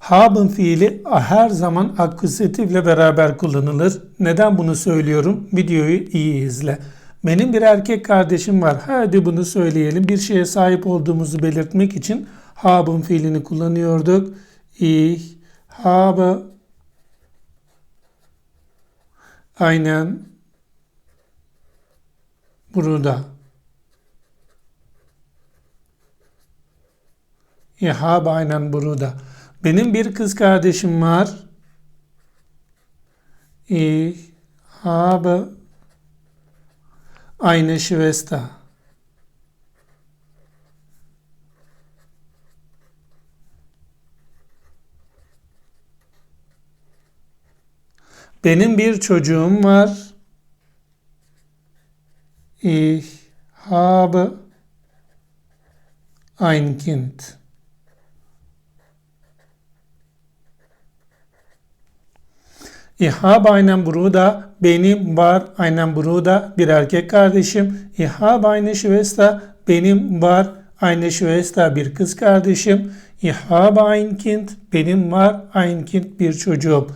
Haben fiili her zaman aküsatifle beraber kullanılır. Neden bunu söylüyorum? Videoyu iyi izle. Benim bir erkek kardeşim var. Hadi bunu söyleyelim. Bir şeye sahip olduğumuzu belirtmek için haben fiilini kullanıyorduk. Ich habe einen Bruder. Ich habe einen Bruder. Benim bir kız kardeşim var. Ich habe eine Schwester. Benim bir çocuğum var. Ich habe ein Kind. Ich habe einen Bruder. Benim var einen Bruder. Bir erkek kardeşim. Habe eine Schwester. Benim var eine Schwester. Bir kız kardeşim. Ich habe ein Kind. Benim var ein Kind. Bir çocuğum.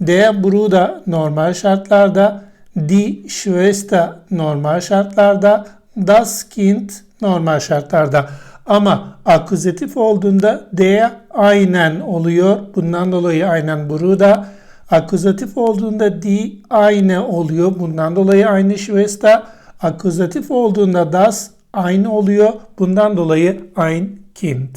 Der Bruder normal şartlarda. Die Schwester normal şartlarda. Das Kind normal şartlarda. Ama akuzatif olduğunda der aynen oluyor. Bundan dolayı aynen Bruder. Akuzatif olduğunda die aynı oluyor. Bundan dolayı aynı Schwester. Akuzatif olduğunda das aynı oluyor. Bundan dolayı ein Kind.